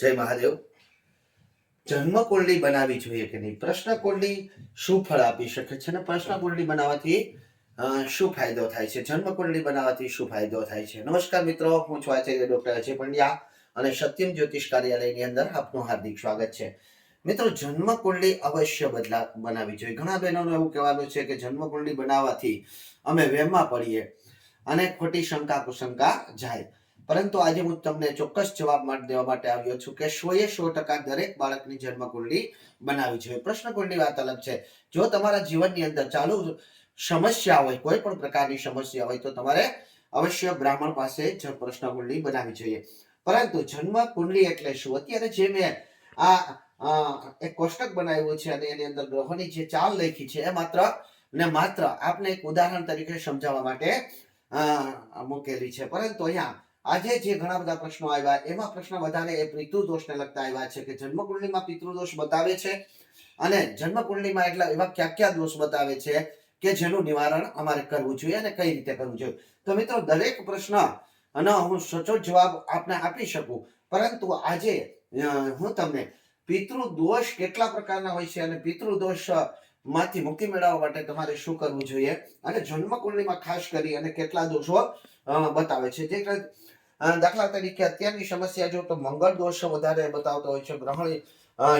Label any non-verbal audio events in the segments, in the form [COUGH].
જય મહાદેવ. જન્મ કુંડલી બનાવવી જોઈએ કે નહીં? પ્રશ્ન કુંડલી શું ફળ આપી શકે છે અને પ્રશ્ન કુંડલી બનાવવાથી શું ફાયદો થાય છે? જન્મ કુંડલી બનાવવાથી શું ફાયદો થાય છે? નમસ્કાર મિત્રો, હું છું આચાર્ય ડોક્ટર અજય પંડ્યા અને સત્યમ જ્યોતિષ કાર્યાલયની અંદર આપનું હાર્દિક સ્વાગત છે. મિત્રો, જન્મ કુંડલી અવશ્ય બદલા, બનાવવી જોઈએ. ઘણા બહેનોનું એવું કહેવાનું છે કે જન્મ કુંડલી બનાવવાથી અમે વહેમમાં પડીએ અને ખોટી શંકા કુશંકા જાય. પરંતુ આજે હું તમને ચોક્કસ જવાબ દેવા માટે આવ્યો છું કે સો એ સો ટકા દરેક બાળકની જન્મ કુંડલી બનાવવી જોઈએ પ્રશ્ન કુંડલી વાત અલગ છે. જો તમારા જીવનની અંદર ચાલુ સમસ્યા હોય, કોઈ પણ પ્રકારની સમસ્યા હોય, તો તમારે અવશ્ય બ્રાહ્મણ પાસે જ પ્રશ્ન કુંડલી બનાવવી જોઈએ. પરંતુ જન્મ કુંડલી એટલે શું? અત્યારે જે મેં આ એક કોષ્ટક બનાવ્યું છે અને એની અંદર ગ્રહોની જે ચાલ લખી છે, એ માત્ર ને માત્ર આપને એક ઉદાહરણ તરીકે સમજાવવા માટે મૂકેલી છે. પરંતુ અહીંયા આજે જે ઘણા બધા પ્રશ્નો આવ્યા, એમાં પ્રશ્ન વધારે એ પિતૃદોષને લગતા આવ્યા છે કે જન્મકુંડલીમાં પિતૃદોષ બતાવે છે? અને જન્મકુંડલીમાં એટલા એવા કયા કયા દોષ બતાવે છે કે જેનું નિવારણ અમારે કરવું જોઈએ અને કઈ રીતે કરવું જોઈએ? તો મિત્રો, દરેક પ્રશ્ન, અને હું સચોટ જવાબ આપને આપી શકું, પરંતુ આજે હું તમને પિતૃદોષ કેટલા પ્રકારના હોય છે અને પિતૃદોષ માંથી મુક્તિ મેળવવા માટે તમારે શું કરવું જોઈએ? અને જન્મકુંડલીમાં ખાસ કરી અને કેટલા દોષો બતાવે છે? જે દાખલા તરીકે અત્યારની સમસ્યા જો તો મંગળ દોષ વધારે બતાવતો હોય છે, ગ્રહણ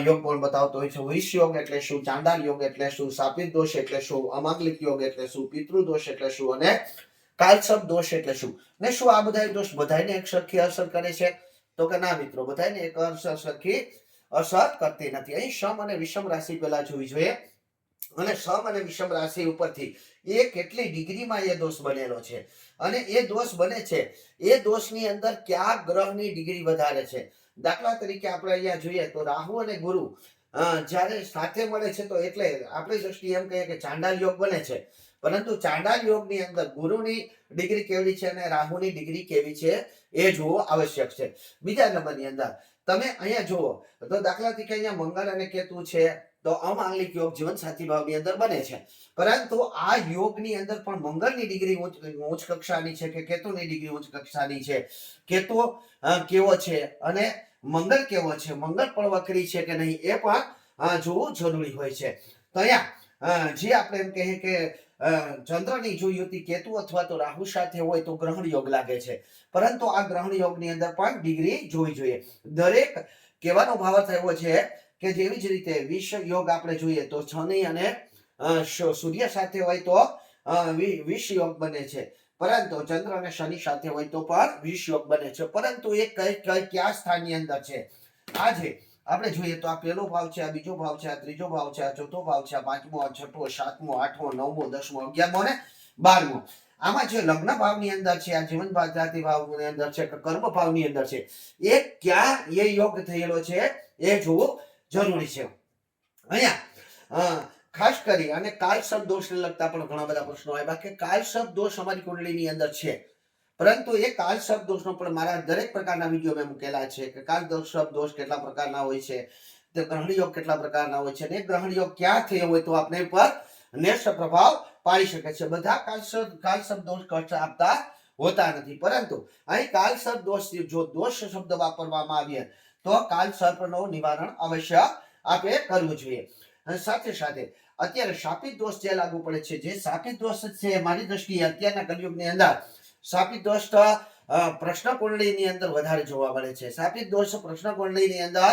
યોગ પણ બતાવતો હોય છે વિષ યોગ એટલે શું ચાંદાર યોગ એટલે શું સાપિત દોષ એટલે શું, અમાંગલિક યોગ એટલે શું, પિતૃ દોષ એટલે શું અને કાલસબ દોષ એટલે શું? ને શું આ બધા દોષ બધાને એક સરખી અસર કરે છે? તો કે ના મિત્રો બધાને એક અસર સરખી અસર કરતી નથી. અહીં સમ અને વિષમ રાશિ પહેલા જોવી જોઈએ. અને સમ અને વિષમ રાશિ ઉપરથી. એ કેટલી ડિગ્રીમાં એ દોષ બનેલો છે? અને એ દોષ બને છે, એ દોષની અંદર કયા ગ્રહની ડિગ્રી વધારે છે? દાખલા તરીકે આપણે અહીંયા જોઈએ તો રાહુ અને ગુરુ જ્યારે સાથે મળે છે તો એટલે આપણી દ્રષ્ટિએ એમ કહીએ કે ચાંડાલ યોગ બને છે. પરંતુ ચાંડાલ યોગની અંદર ગુરુની ડિગ્રી કેવી છે અને રાહુની ડિગ્રી કેવી છે એ જોવો આવશ્યક છે. બીજા નંબરની અંદર તમે અહીંયા જુઓ તો દાખલા તરીકે અહીંયા મંગળ અને કેતુ છે તો અમાંગલિક યોગ જીવન સાથી ભાવની અંદર બને છે. પરંતુ આ યોગની અંદર પણ મંગળની ડિગ્રી ઉચ્ચ કક્ષાની છે કે કેતુની ડિગ્રી ઉચ્ચ કક્ષાની છે? કેતુ કેવો છે? અને મંગળ કેવો છે? મંગળ પણ વકરી છે કે નહીં એ પણ જોવું જરૂરી હોય છે. તો અહીંયા જે આપણે એમ કહીએ કે ચંદ્રની જો યુતિ કેતુ અથવા તો રાહુ સાથે હોય તો ગ્રહણ યોગ લાગે છે. પરંતુ આ ગ્રહણ યોગની અંદર પણ ડિગ્રી જોવી જોઈએ. દરેક કહેવાનો ભાવ થયો છે કે જેવી જ રીતે વિષ યોગ આપણે જોઈએ તો શનિ અને સૂર્ય સાથે હોય તો વિષ યોગ બને છે. પરંતુ ચંદ્ર અને શનિ સાથે હોય તો પણ વિષ યોગ બને છે. પરંતુ એ કઈ કઈ, કયા સ્થાનની અંદર છે? આજે આપણે જોઈએ તો આ પહેલો ભાવ છે, આ બીજો ભાવ છે, આ ત્રીજો ભાવ છે, આ ચોથો ભાવ છે, આ પાંચમો, આ છઠ્ઠો, સાતમો, આઠમો, નવમો, દસમો, અગિયારમો ને બારમો. આમાં જે લગ્ન ભાવની અંદર છે, આ જીવન ભાવ જાતિ ભાવની અંદર છે કર્મ કર્મ ભાવની અંદર છે, એ ક્યાં એ યોગ થયેલો છે? એ જોવું જરૂરી છે. અહીંયા ખાસ કરી અને કાલસર્પ દોષને લગતા પણ ઘણા બધા પ્રશ્નો આવ્યા કે કાલસર્પ દોષ અમારી કુંડળીની અંદર છે. પરંતુ એ કાલસર્પ દોષનો પણ મારા દરેક પ્રકારના વીડિયો મેં મૂકેલા છે કે કાલસર્પ દોષ કેટલા પ્રકારના હોય છે, તે ગ્રહણ યોગ કેટલા પ્રકારના હોય છે અને ગ્રહણ યોગ ક્યાં થયો હોય તો આપણે પર નેશ પ્રભાવ પાડી શકે છે. બધા કાલસર્પ કાલસર્પ દોષ કષ્ટ આપતા હોતા નથી. પરંતુ અહીં કાલસર્પ દોષ, જો દોષ શબ્દ વાપરવામાં આવીએ તો કાલ સર્પનું નિવારણ અવશ્ય આપણે કરવું જોઈએ. અને સાથે સાથે અત્યારે શાપિત દોષ જે લાગુ પડે છે, જે શાપિત દોષ છે મારી દ્રષ્ટિએ અત્યારના કલયુગની અંદર શાપિત દોષ પ્રશ્ન કુંડળીની અંદર વધારે જોવા મળે છે. શાપિત દોષ પ્રશ્ન કુંડળીની અંદર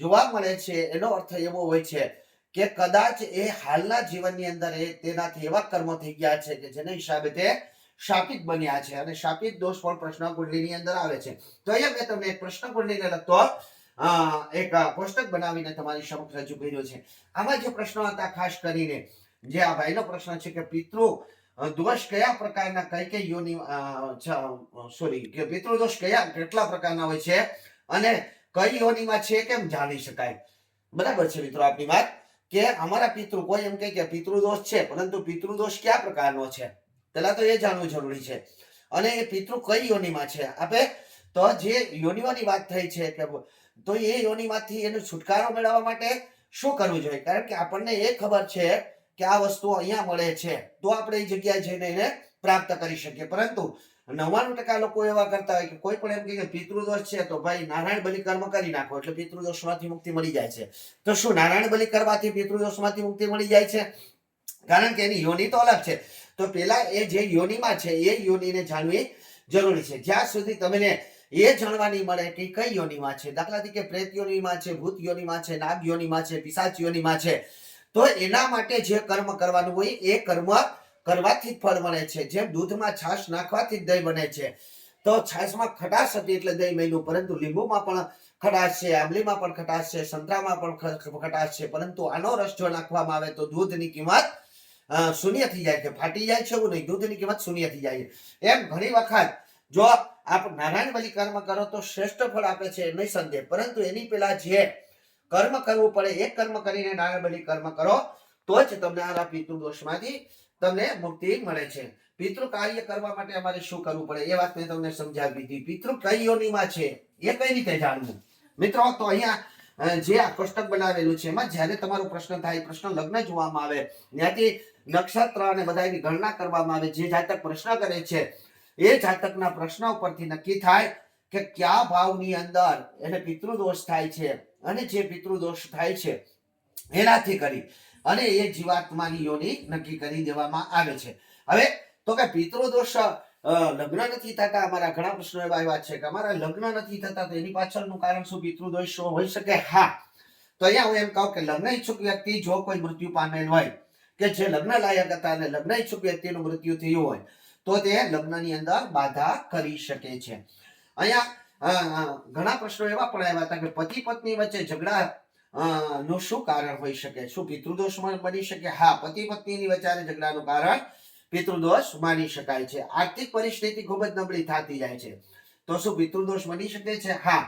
જોવા મળે છે, એનો અર્થ એવો હોય છે કે કદાચ એ હાલના જીવનની અંદર એ તેનાથી એવા કર્મો થઈ ગયા છે કે જેના હિસાબે તે શાપિત બન્યા છે અને શાપિત દોષ પણ પ્રશ્ન કુંડલીની અંદર આવે છે. તો અહીંયા મેં તમને એક પ્રશ્ન કુંડલીને લગતો એક કોષ્ટક બનાવીને તમારી સમક્ષ રજૂ કર્યો છે. આમાં જે પ્રશ્નો હતા, ખાસ કરીને જે આ ભાઈનો પ્રશ્ન છે કે પિતૃ દોષ કયા પ્રકારના, કઈ કઈ યોની સોરી, કે પિતૃ દોષ કયા, કેટલા પ્રકારના હોય છે અને કઈ યોનીમાં છે કેમ જાણી શકાય? બરાબર છે મિત્રો આપની વાત કે અમારા પિતૃ કોઈ એમ કહે કે પિતૃ દોષ છે, પરંતુ પિતૃ દોષ કયા પ્રકારનો છે? પહેલા તો એ જાણવું જરૂરી છે. અને એ પિતૃ કઈ યોનિમાં છે? આપે તો જે યોનિઓની વાત થઈ છે કે તો એ યોનિમાંથી એનો છુટકારો મેળવવા માટે શું કરવું જોઈએ? કારણ કે આપણને એ ખબર છે કે આ વસ્તુ અહીંયા મળે છે. તો આપણે એ જગ્યાએ જઈને એને પ્રાપ્ત કરી શકીએ. પરંતુ નવ્વાણું ટકા લોકો એવા કરતા હોય કે કોઈ પણ એમ કે પિતૃદોષ છે, તો ભાઈ નારાયણ બલિ કર્મ કરી નાખો એટલે પિતૃદોષમાંથી મુક્તિ મળી જાય છે. તો શું નારાયણ બલિ કરવાથી પિતૃદોષમાંથી મુક્તિ મળી જાય છે? કારણ કે એની યોની તો અલગ છે. તો પેલા એ જે યોનિમાં છે, એ યોનિને જાણવી જરૂરી છે. જ્યાં સુધી તમને એ જાણવાની મળે કે કઈ યોનિમાં છે દાખલા તરીકે પ્રેત યોનિમાં છે, ભૂત યોનીમાં છે, નાગ યોનીમાં છે, પિશાચ યોનીમાં છે, તો એના માટે જે કર્મ કરવાનું હોય, એ કર્મ કરવાથી જ ફળ મળે છે. જેમ દૂધમાં છાશ નાખવાથી જ દહીં બને છે. તો છાશમાં ખટાશ હતી એટલે દહીં મળ્યું પરંતુ લીંબુમાં પણ ખટાશ છે, આંબલીમાં પણ ખટાશ છે, સંતરામાં પણ ખટાશ છે, પરંતુ આનો રસ જો નાખવામાં આવે તો દૂધની કિંમત શૂન્ય થઈ જાય છે. ફાટી જાય છે એવું નહીં. દૂધની કિંમત શૂન્ય થઈ જાય એમ ઘણી વખત જો આપ નારાયણ બલી કર્મ કરો તો શ્રેષ્ઠ ફળ આપે છે નહીં સંદેહ. પરંતુ એની પેલા જે કર્મ કરવું પડે એ કર્મ કરીને નારાયણ બલી કર્મ કરો, તો જ તમને આ પિતૃ દોષમાંથી તમને મુક્તિ મળે છે. પિતૃ કાર્ય કરવા માટે અમારે શું કરવું પડે? એ વાત મેં તમને સમજાવી દીધી. પિતૃ કઈ યોનિમાં છે. એ કઈ રીતે જાણવું? મિત્રો, તો અહીંયા જે આ કોષ્ટક બનાવેલું છે, એમાં જ્યારે તમારો પ્રશ્ન થાય, પ્રશ્ન લગ્ન જોવામાં આવે, ત્યાંથી નક્ષત્ર અને બધાની ગણના કરવામાં આવે, જે જાતક પ્રશ્ન કરે છે, એ જાતકના પ્રશ્ન ઉપરથી નક્કી થાય કે કયા ભાવની અંદર એને પિતૃદોષ થાય છે અને જે પિતૃદોષ થાય છે એનાથી કરી અને એ જીવાત્માની યોની નક્કી કરી દેવામાં આવે છે. હવે, તો કે પિતૃદોષ લગ્ન નથી થતા, અમારા ઘણા પ્રશ્નો એવા એવા છે કે અમારા લગ્ન નથી થતા, તો એની પાછળનું કારણ શું પિતૃદોષ હોઈ શકે? હા. તો અહીંયા હું એમ કહું કે લગ્ન ઈચ્છુક વ્યક્તિ, જો કોઈ મૃત્યુ પામેલ હોય કે જે લગ્ન લાયક હતા અને લગ્ન ઈચ્છુક વ્યક્તિનું મૃત્યુ થયું હોય, તો તે લગ્નની અંદર બાધા કરી શકે છે. અહીંયા ઘણા પ્રશ્નો એવા પણ આવ્યા હતા કે પતિ પત્ની વચ્ચે ઝઘડા નું શું કારણ હોઈ શકે? શું પિતૃદોષ બની શકે? હા, પતિ પત્નીની વચ્ચે ઝઘડાનું કારણ પિતૃદોષ માની શકાય છે. આર્થિક પરિસ્થિતિ ખૂબ જ નબળી થતી જાય છે. તો શું પિતૃદોષ બની શકે છે? હા.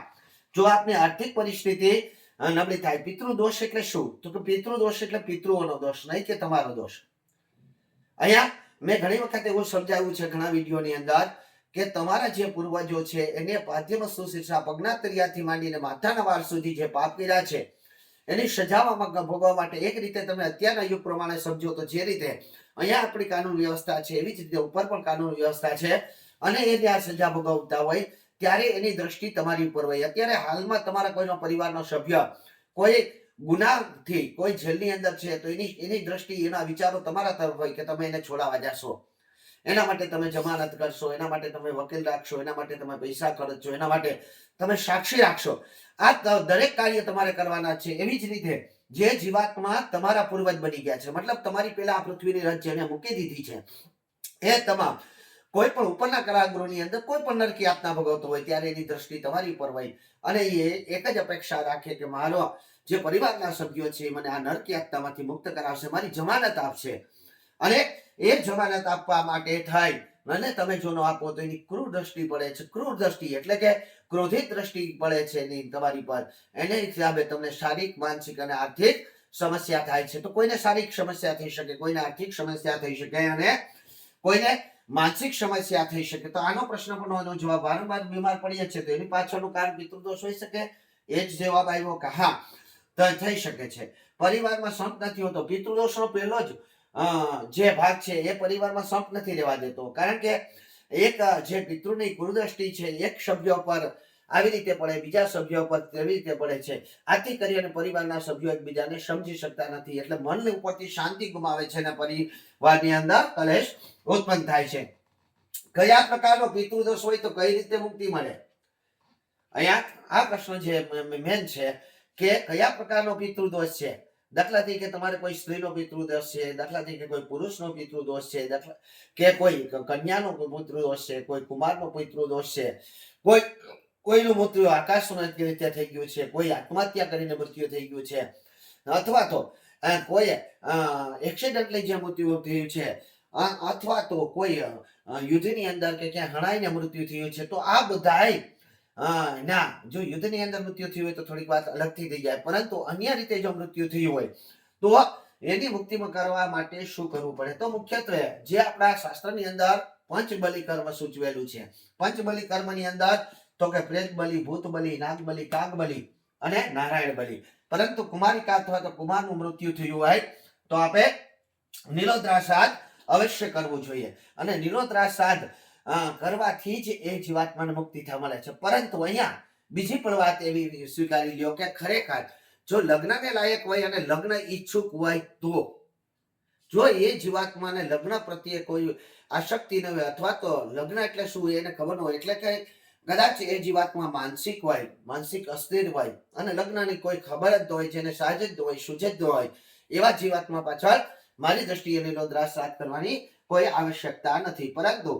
જો આપની આર્થિક પરિસ્થિતિ નબળી થાય. પિતૃદોષ એટલે શું? તો કે પિતૃદોષ એટલે પિતૃઓનો દોષ, નહીં કે તમારો દોષ. અહીંયા મેં ઘણી વખત એવું સમજાવ્યું છે ઘણા વિડીયોની અંદર કે તમારા જે પૂર્વજો છે, એને પાદ્યમ સુશિક્ષા પગનાતરિયાથી માંડીને માથાના વાર સુધી જે પાપ કર્યા છે, એની સજામાં ભોગવવા માટે એક રીતે તમે અત્યારના યુગ પ્રમાણે સમજો તો જે રીતે અહીંયા આપણી કાનૂન વ્યવસ્થા છે, એવી જ રીતે ઉપર પણ કાનૂન વ્યવસ્થા છે અને એ ત્યાં સજા ભોગવતા હોય ત્યારે એની દ્રષ્ટિ તમારી ઉપર હોય અત્યારે હાલમાં તમારા કોઈનો પરિવારનો સભ્ય, કોઈ ગુનાથી, કોઈ જેલની અંદર છે, તો એની એની દ્રષ્ટિ, એના વિચારો તમારા તરફ હોય કે તમે એને છોડાવવા જશો. એના માટે તમે જમાનત કરશો, એના માટે તમે વકીલ રાખશો, એના માટે તમે પૈસા ખર્ચશો, એના માટે તમે સાક્ષી રાખશો. આ દરેક કાર્ય તમારે કરવાના છે. એવી જ રીતે જે જીવાત્મા તમારા પૂર્વજ બની ગયા છે. મતલબ તમારી પેલા આ પૃથ્વીની રચ જેને મૂકી દીધી છે, એ તમામ કોઈ પણ ઉપરના કરાગૃહની અંદર કોઈ પણ નરકી આપના ભોગવતો હોય ત્યારે એની દ્રષ્ટિ તમારી ઉપર હોય. અને એ એક જ અપેક્ષા રાખે કે મારો જે પરિવારના સભ્યો છે મને આ નરકી યાતનામાંથી મુક્ત કરાવશે, મારી જમાનત આપશે. અને એ જમાનત આપવા માટે થાય. અને તમે જો ન આપો તો એની ક્રૂર દ્રષ્ટિ પડે છે, ક્રૂર દ્રષ્ટિ એટલે કે ક્રોધિત દ્રષ્ટિ પડે છે એની તમારી પર. એને હિસાબે તમને શારીરિક, માનસિક અને આર્થિક સમસ્યા થાય છે. તો કોઈને શારીરિક સમસ્યા થઈ શકે, કોઈને આર્થિક સમસ્યા થઈ શકે અને કોઈને માનસિક સમસ્યા થઈ શકે. તો આનો પ્રશ્ન પણ એનો જવાબ વારંવાર બીમાર પડીએ છે તો એની પાછળનું કારણ પિતૃદોષ હોઈ શકે. એ જ જવાબ આવ્યો કે હા થઈ શકે છે. પરિવારમાં સંપ નથી હોતો. પિતૃદોષનો પહેલો જ જે ભાગ છે એ પરિવારમાં સંપ નથી રહેવા દેતો. કારણ કે એક, જે પિતૃની ગુરુદ્રષ્ટિ છે, એક સભ્ય પર આવી રીતે પડે, બીજા સભ્યો પર તેવી રીતે પડે છે? આથી કરીને પરિવારના સભ્યો એકબીજાને સમજી શકતા નથી. એટલે મનની ઉપરથી શાંતિ ગુમાવે છે અને પરિવારની અંદર કલેશ ઉત્પન્ન થાય છે. કયા પ્રકારનો પિતૃદોષ હોય તો કઈ રીતે મુક્તિ મળે? અહીંયા આ પ્રશ્ન જે મેન છે કે કયા પ્રકારનો પિતૃદોષ છે? દાખલા તરીકે તમારે કોઈ સ્ત્રીનો પિતૃદોષ છે દાખલા તરીકે કોઈ પુરુષનો પિતૃદોષ છે કે કોઈ કન્યાનો પિતૃદોષ છે, કોઈ કુમારનો પિતૃદોષ છે, કોઈ કોઈનું મૃત્યુ આકાશમાં રીતે થઈ ગયું છે, કોઈ આત્મહત્યા કરીને મૃત્યુ થઈ ગયું છે. અથવા તો કોઈ એક્સિડન્ટલી જે મૃત્યુ થયું છે અથવા તો કોઈ યુદ્ધની અંદર કે ક્યાં હણાઈને મૃત્યુ થયું છે, તો આ બધાય ના, જો યુદ્ધની અંદર મૃત્યુ થયું હોય તો થોડીક વાત અલગથી થઈ જાય, પરંતુ અન્ય રીતે જો મૃત્યુ થયું હોય, તો એની મુક્તિમાં કરવા માટે શું કરવું પડે? તો મુખ્યત્વે જે આપણા શાસ્ત્રની અંદર પંચબલી કર્મ સૂચવેલું છે. પંચબલી કર્મની અંદર તો કે પ્રેત બલિ, ભૂત બલિ, નાગ બલિ, કાગ બલિ અને નારાયણ બલિ. પરંતુ કુમારિકા અથવા તો કુમારનું મૃત્યુ થયું હોય તો આપણે નિરોધરા શ્રાદ્ધ અવશ્ય કરવું જોઈએ. અને નિરોધરા શ્રાદ્ધ કરવાથી જ એ જીવાત્માને મુક્તિ થવા મળે છે. પરંતુ અહીંયા બીજી પણ વાત એવી સ્વીકારી લ્યો કે ખરેખર જો લગ્નને લાયક હોય અને લગ્ન ઈચ્છુક હોય તો, જો એ જીવાત્માને લગ્ન પ્રત્યે કોઈ આસક્તિ ન હોય અથવા તો લગ્ન એટલે શું એને ખબર ન હોય, એટલે કે કદાચ એ જીવાતમાં માનસિક હોય, માનસિક અસ્થિર હોય, અને લગ્નની કોઈ ખબર જ હોય, જેને સાજેજ હોય સુજેજ હોય, એવા જીવાતમાં પાછળ મારી દ્રષ્ટિએ નિરોધરાસ સાથ કરવાની કોઈ આવશ્યકતા નથી. પરંતુ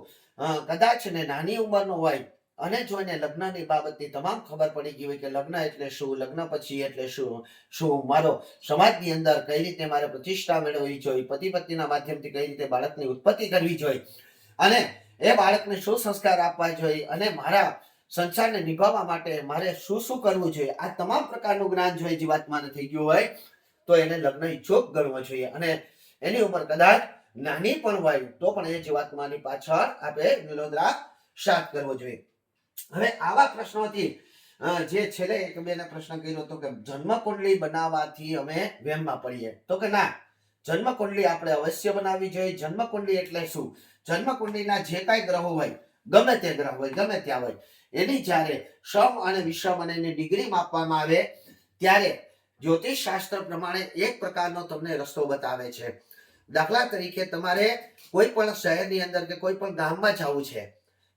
કદાચ ને નાની ઉંમરનો હોય, અને જો એને લગ્નની બાબતની તમામ ખબર પડી ગઈ હોય કે લગ્ન એટલે શું, લગ્ન પછી એટલે શું શું મારો સમાજની અંદર કઈ રીતે મારે પ્રતિષ્ઠા મેળવવી જોઈએ, પતિ પત્નીના માધ્યમથી કઈ રીતે બાળકની ઉત્પત્તિ કરવી જોઈએ, અને એ બાળકને શું સંસ્કાર આપવા જોઈએ અને મારા સંસારને નિભાવવા માટે મારે શું શું કરવું જોઈએ? આ તમામ પ્રકારનું જ્ઞાન જો એ જીવાત્માને થઈ ગયું હોય, તો એને લગ્ન ઈચ્છુક ગણવો જોઈએ. અને એની ઉંમર કદાચ નાની પણ હોય, તો પણ એ જીવાત્માની પાછળ આપણે નિરોધરા શાંત કરવો જોઈએ. હવે આવા પ્રશ્નોથી જે છેલ્લે એક બેને પ્રશ્ન કર્યો હતો કે જન્મ કુંડલી બનાવવાથી અમે વેમમાં પડીએ. તો કે ના જન્મ કુંડલી આપણે અવશ્ય બનાવવી જોઈએ. જન્મ કુંડલી એટલે શું? જન્મ કુંડલીના જે કાંઈ ગ્રહો હોય, ગમે તે ગ્રહ હોય, ગમે ત્યાં હોય, એની જ્યારે સમ અને વિષમ અને એની ડિગ્રી માપવામાં આવે, ત્યારે જ્યોતિષ શાસ્ત્ર પ્રમાણે એક પ્રકારનો તમને રસ્તો બતાવે છે. દાખલા તરીકે તમારે કોઈ પણ શહેરની અંદર કે કોઈ પણ ગામમાં જવું છે,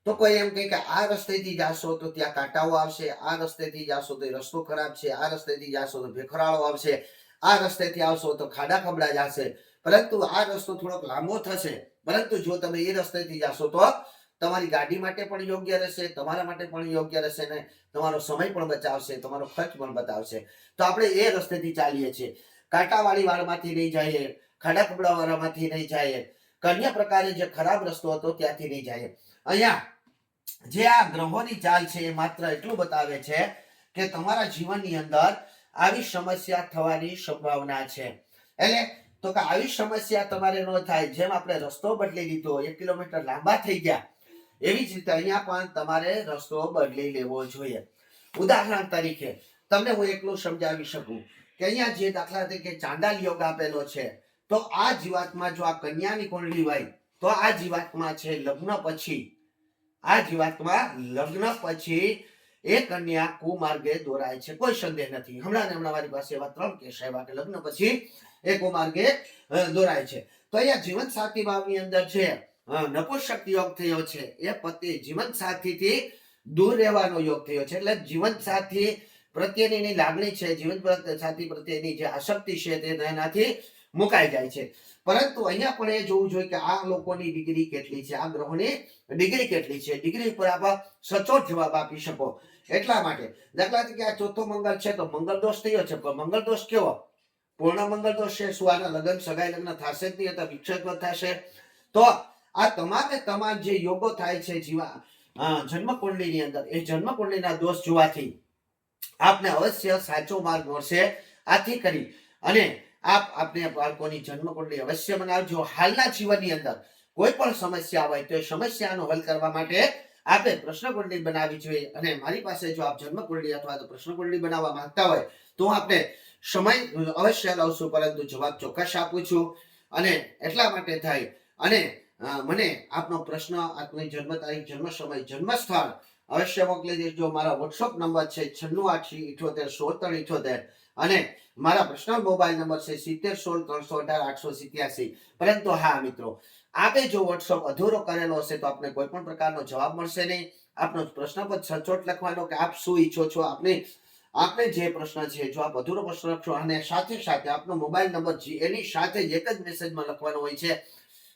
તો કોઈ એમ કહે કે આ રસ્તેથી જાશો તો ત્યાં કાંટાઓ આવશે, આ રસ્તેથી જાશો તો રસ્તો ખરાબ છે, આ રસ્તેથી જાશો તો ભેખરાળો આવશે. આ રસ્તેથી આવશો તો ખાડા ખબડા જશે. પરંતુ આ રસ્તો થોડોક લાંબો થશે. પરંતુ જો તમે એ રસ્તેથી જાશો તો તમારી ગાડી માટે પણ યોગ્ય રહેશે, તમારા માટે પણ યોગ્ય રહેશે ને તમારો સમય પણ બચાવશે, તમારો ખર્ચ પણ બતાવશે. તો આપણે એ રસ્તેથી ચાલીએ છીએ. કાંટાવાળી વાળમાંથી નહીં જઈએ, ખાડા ખબડા વાળામાંથી નહીં જઈએ. કન્યા પ્રકારે જે ખરાબ રસ્તો હતો ત્યાંથી નહીં જઈએ. અહીંયા જે આ ગ્રહોની ચાલ છે એ માત્ર એટલું બતાવે છે કે તમારા જીવનની અંદર આવી સમસ્યા થવાની સંભાવના છે. એટલે તો કે આવી સમસ્યા તમારે ન થાય, જેમ આપણે રસ્તો બદલી લીધો, એક કિલોમીટર લાંબા થઈ ગયા, એવી જ રીતે અહીંયા પણ તમારે રસ્તો બદલી લેવો જોઈએ. ઉદાહરણ તરીકે, તમને હું એકલું સમજાવી શકું કે અહીંયા જે દાખલા તરીકે ચાંદાલ યોગ આપેલો છે, તો આ જીવાતમાં જો આ કન્યાની કુંડલી હોય, તો આ જીવાતમાં છે લગ્ન પછી. આ જીવાતમાં લગ્ન પછી એ કન્યા કુમાર્ગે દોરાય છે. કોઈ સંદેહ નથી. હમણાં હમણાં મારી પાસે એવા ત્રણ કેસ આવ્યા કે લગ્ન પછી એ કુમાર્ગે દોરાય છે. તો અહીંયા જીવન સાથી ભાવની અંદર છે નપુંસક યોગ થયો છે. એ પતિ જીવન સાથીથી દૂર રહેવાનો યોગ થયો છે. એટલે જીવન સાથી પ્રત્યેની લાગણી છે જીવન સાથી પ્રત્યેની જે આસક્તિ છે તે એનાથી મુકાઈ જાય છે. પરંતુ અહીંયા પણ એ જોવું જોઈએ કે આ લોકોની ડિગ્રી કેટલી છે, આ ગ્રહોની ડિગ્રી કેટલી છે. ડિગ્રી ઉપર આપ સચોટ જવાબ આપી શકો. એટલા માટે. દાખલા તરીકે આ ચોથો મંગળ છે તો મંગળ દોષ થયો છે. પણ મંગળ દોષ કેવો? પૂર્ણ મંગળ દોષ છે શું આના લગ્ન, સગાઈ લગ્ન થશે જ નહીં, અથવા વિક્ષેપ થશે. તો આ તમામે તમામ જે યોગો થાય છે જીવા જન્મ કુંડલીની અંદર, એ જન્મ કુંડલીના દોષ જોવાથી આપને અવશ્ય સાચો માર્ગ મળશે આથી કરી. અને આપ, આપને બાળકોની જન્મ કુંડલી અવશ્ય બનાવજો. હાલના જીવનની અંદર કોઈ પણ સમસ્યા હોય તો એ સમસ્યાનો હલ કરવા માટે આપણે પ્રશ્ન કુંડલી બનાવી જોઈએ. અને મારી પાસે જો આપ જન્મ કુંડલી અથવા તો પ્રશ્ન કુંડલી બનાવવા માંગતા હોય, તો હું આપને સમય અવશ્ય લાવશું, પરંતુ જવાબ ચોક્કસ આપું છું. અને એટલા માટે થાય, અને મને આપનો પ્રશ્ન, આપની જન્મ તારીખ, જન્મ સમય, જન્મ સ્થળ અવશ્ય મોકલી દેજો. મારા વોટ્સઅપ નંબર છે છન્નું આઠી ઇઠોતેર સોળ ત્રણ ઇઠોતેર. અને મારા પર્સનલ મોબાઈલ નંબર છે સિત્તેર, સોળ, ત્રણસો અઢાર, આઠસો સિત્યાસી. પરંતુ હા, મિત્રો, આપે જો વોટ્સઅપ અધૂરો કરેલો હશે તો આપને કોઈ પણ પ્રકારનો જવાબ મળશે નહીં. આપનો પ્રશ્ન પર સચોટ લખવાનો કે આપ શું ઈચ્છો છો આપને? આપને જે પ્રશ્ન છે, જો આપ અધૂરો પ્રશ્ન લખશો અને સાથે સાથે આપનો મોબાઈલ નંબર જે એની સાથે એક જ મેસેજમાં લખવાનો હોય છે,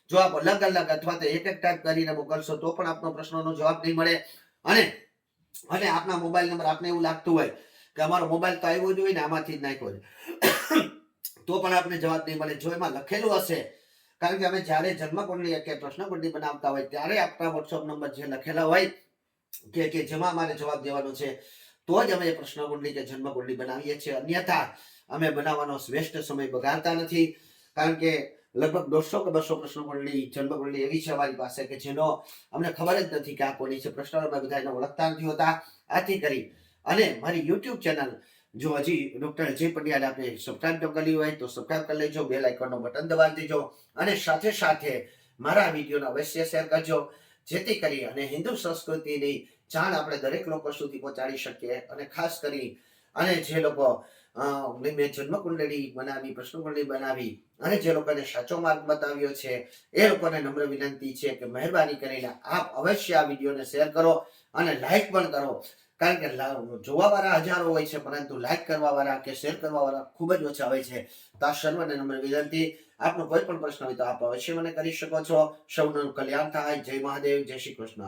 જો આપ અલગ અલગ અથવા તો એક એક ટાઈપ કરીને મોકલશો તો પણ આપનો પ્રશ્નનો જવાબ નહીં મળે. અને અને આપના મોબાઈલ નંબર આપને એવું લાગતું હોય કે અમારો મોબાઈલ તો આવ્યો જ હોય ને, આમાંથી જ નાખ્યો છે. [COUGHS] તો પણ આપણે જવાબ નહીં મળે. જો એમાં લખેલું હશે, કારણ કે અમે જ્યારે જન્મ કુંડલી કે પ્રશ્ન કુંડલી બનાવતા હોય, ત્યારે આપણા વોટ્સઅપ નંબર જે લખેલા હોય, કે કે જેમાં અમારે જવાબ દેવાનો છે, તો જ અમે એ પ્રશ્ન કુંડલી કે જન્મ કુંડલી બનાવીએ છીએ. અન્યથા, અમે બનાવવાનો શ્રેષ્ઠ સમય બગાડતા નથી, કારણ કે લગભગ દોઢસો કે બસો પ્રશ્ન કુંડલી જન્મ કુંડલી એવી છે અમારી પાસે કે જેનો અમને ખબર જ નથી કે આ કોની છે. પ્રશ્ન અમે બધા એને ઓળખતા નથી હોતા. આથી કરી અને મારી યુટ્યુબ ચેનલ જો હજી ડોક્ટર અજય પંડ્યાને આપણે સબસ્ક્રાઈબ ન કરી હોય તો સબસ્ક્રાઈબ કરી લેજો બેલ આઇકોનનો બટન દબાવી દેજો અને સાથે સાથે મારા વિડીયોને અવશ્ય શેર કરજો, જેથી કરી અને હિન્દુ સંસ્કૃતિની જાણ આપણે દરેક લોકો સુધી પહોંચાડી શકીએ અને ખાસ કરી અને જે લોકો મેં જન્મકુંડળી બનાવી, પ્રશ્નકુંડળી બનાવી અને જે લોકોને સાચો માર્ગ બતાવ્યો છે, એ લોકોને નમ્ર વિનંતી છે કે મહેરબાની કરીને આપ અવશ્ય આ વિડીયોને શેર કરો અને લાઈક પણ કરો. કારણ કે જોવા વાળા હજારો હોય છે, પરંતુ લાઈક કરવા વાળા કે શેર કરવા વાળા ખૂબ જ ઓછા હોય છે. તો આ સર્વને નમ્ર વિનંતી, આપનો કોઈ પણ પ્રશ્ન હોય તો આપ અવશ્ય મને કરી શકો છો. સૌનું કલ્યાણ થાય. જય મહાદેવ, જય શ્રી કૃષ્ણ.